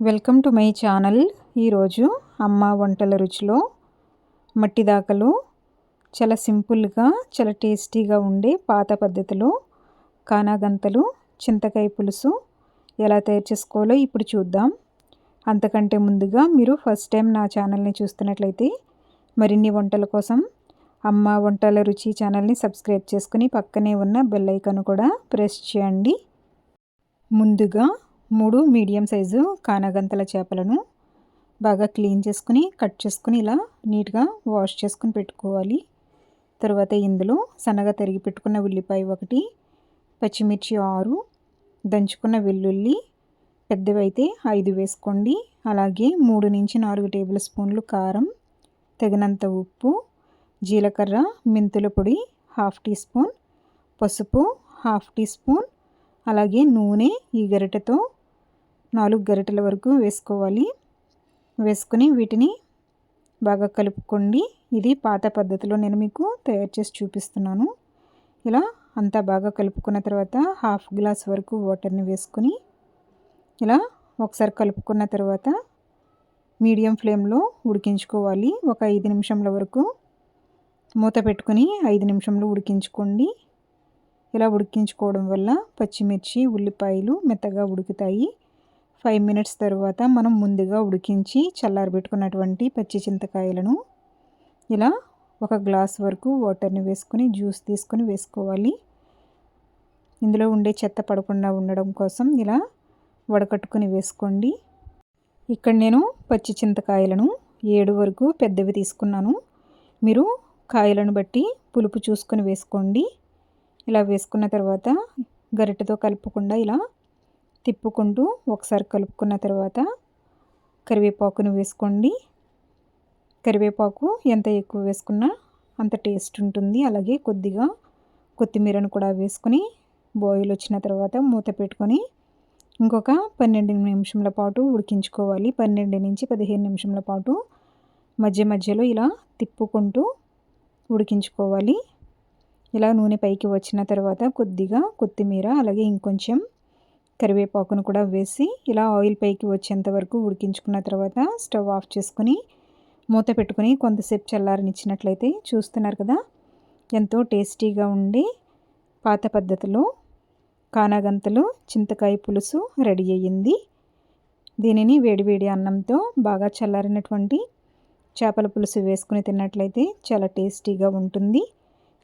Welcome to my channel. ఈరోజు అమ్మ వంటల రుచిలో మట్టి దాకలు చాలా సింపుల్గా చాలా టేస్టీగా ఉండే పాత పద్ధతిలో కానాగంతలు చింతకాయ పులుసు ఎలా తయారు చేసుకోవాలో ఇప్పుడు చూద్దాం. అంతకంటే ముందుగా మీరు ఫస్ట్ టైం నా ఛానల్ని చూస్తున్నట్లయితే మరిన్ని వంటల కోసం అమ్మ వంటల రుచి ఛానల్ని సబ్స్క్రైబ్ చేసుకుని పక్కనే ఉన్న బెల్ ఐకాన్ కూడా ప్రెస్ చేయండి. ముందుగా మూడు మీడియం సైజు కానగంతల చేపలను బాగా క్లీన్ చేసుకుని కట్ చేసుకుని ఇలా నీట్గా వాష్ చేసుకుని పెట్టుకోవాలి. తర్వాత ఇందులో సన్నగా తరిగి పెట్టుకున్న ఉల్లిపాయ ఒకటి పచ్చిమిర్చి ఆరు దంచుకున్న వెల్లుల్లి పెద్దవైతే ఐదు వేసుకోండి. అలాగే మూడు నుంచి నాలుగు టేబుల్ స్పూన్లు కారం తగినంత ఉప్పు జీలకర్ర మెంతుల పొడి హాఫ్ టీ స్పూన్ పసుపు హాఫ్ టీ స్పూన్ అలాగే నూనె ఈ గరిటెతో నాలుగు గరిటెల వరకు వేసుకోవాలి. వేసుకుని వీటిని బాగా కలుపుకోండి. ఇది పాత పద్ధతిలో నేను మీకు తయారు చేసి చూపిస్తున్నాను. ఇలా అంతా బాగా కలుపుకున్న తర్వాత హాఫ్ గ్లాస్ వరకు వాటర్ని వేసుకొని ఇలా ఒకసారి కలుపుకున్న తర్వాత మీడియం ఫ్లేమ్లో ఉడికించుకోవాలి. ఒక ఐదు నిమిషంల వరకు మూత పెట్టుకుని ఐదు నిమిషంలో ఉడికించుకోండి. ఇలా ఉడికించుకోవడం వల్ల పచ్చిమిర్చి ఉల్లిపాయలు మెత్తగా ఉడుకుతాయి. ఫైవ్ మినిట్స్ తర్వాత మనం ముందుగా ఉడికించి చల్లారబెట్టుకున్నటువంటి పచ్చి చింతకాయలను ఇలా ఒక గ్లాస్ వరకు వాటర్ని వేసుకొని జ్యూస్ తీసుకొని వేసుకోవాలి. ఇందులో ఉండే చెత్త పడకుండా ఉండడం కోసం ఇలా వడకట్టుకొని వేసుకోండి. ఇక్కడ నేను పచ్చి చింతకాయలను ఏడు వరకు పెద్దవి తీసుకున్నాను. మీరు కాయలను బట్టి పులుపు చూసుకొని వేసుకోండి. ఇలా వేసుకున్న తర్వాత గరిటెతో కలుపుకుండా ఇలా తిప్పుకుంటూ ఒకసారి కలుపుకున్న తర్వాత కరివేపాకును వేసుకోండి. కరివేపాకు ఎంత ఎక్కువ వేసుకున్నా అంత టేస్ట్ ఉంటుంది. అలాగే కొద్దిగా కొత్తిమీరను కూడా వేసుకొని బాయిల్ వచ్చిన తర్వాత మూత పెట్టుకొని ఇంకొక పన్నెండు నిమిషంల పాటు ఉడికించుకోవాలి. పన్నెండు నుంచి పదిహేను నిమిషంల పాటు మధ్య మధ్యలో ఇలా తిప్పుకుంటూ ఉడికించుకోవాలి. ఇలా నూనె పైకి వచ్చిన తర్వాత కొద్దిగా కొత్తిమీర అలాగే ఇంకొంచెం కరివేపాకును కూడా వేసి ఇలా ఆయిల్ పైకి వచ్చేంత వరకు ఉడికించుకున్న తర్వాత స్టవ్ ఆఫ్ చేసుకుని మూత పెట్టుకుని కొంతసేపు చల్లారనిచ్చినట్లయితే చూస్తున్నారు కదా ఎంతో టేస్టీగా ఉండి పాత పద్ధతిలో కానాగంతలు చింతకాయ పులుసు రెడీ అయ్యింది. దీనిని వేడివేడి అన్నంతో బాగా చల్లారినటువంటి చేపల పులుసు వేసుకుని తిన్నట్లయితే చాలా టేస్టీగా ఉంటుంది.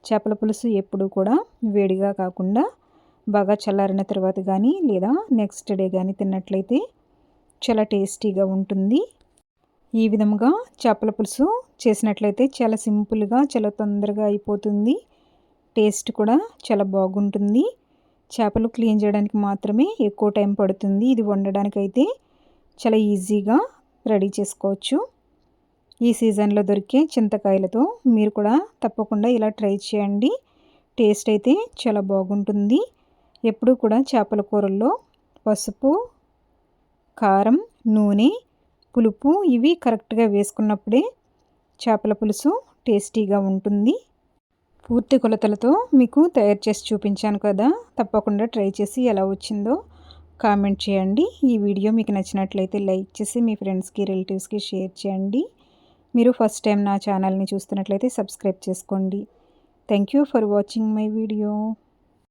చేపల పులుసు ఎప్పుడూ కూడా వేడిగా కాకుండా బాగా చల్లారిన తర్వాత కానీ లేదా నెక్స్ట్ డే కానీ తిన్నట్లయితే చాలా టేస్టీగా ఉంటుంది. ఈ విధముగా చేపల పులుసు చేసినట్లయితే చాలా సింపుల్గా చాలా తొందరగా అయిపోతుంది. టేస్ట్ కూడా చాలా బాగుంటుంది. చేపలు క్లీన్ చేయడానికి మాత్రమే ఎక్కువ టైం పడుతుంది. ఇది వండడానికి అయితే చాలా ఈజీగా రెడీ చేసుకోవచ్చు. ఈ సీజన్లో దొరికే చింతకాయలతో మీరు కూడా తప్పకుండా ఇలా ట్రై చేయండి. టేస్ట్ అయితే చాలా బాగుంటుంది. ఎప్పుడూ కూడా చేపల కూరల్లో పసుపు కారం నూనె పులుపు ఇవి కరెక్ట్గా వేసుకున్నప్పుడే చేపల పులుసు టేస్టీగా ఉంటుంది. పూర్తి కొలతలతో మీకు తయారు చేసి చూపించాను కదా తప్పకుండా ట్రై చేసి ఎలా వచ్చిందో కామెంట్ చేయండి. ఈ వీడియో మీకు నచ్చినట్లయితే లైక్ చేసి మీ ఫ్రెండ్స్కి రిలేటివ్స్కి షేర్ చేయండి. మీరు ఫస్ట్ టైం నా ఛానల్ని చూస్తున్నట్లయితే సబ్స్క్రైబ్ చేసుకోండి. Thank you for watching my video.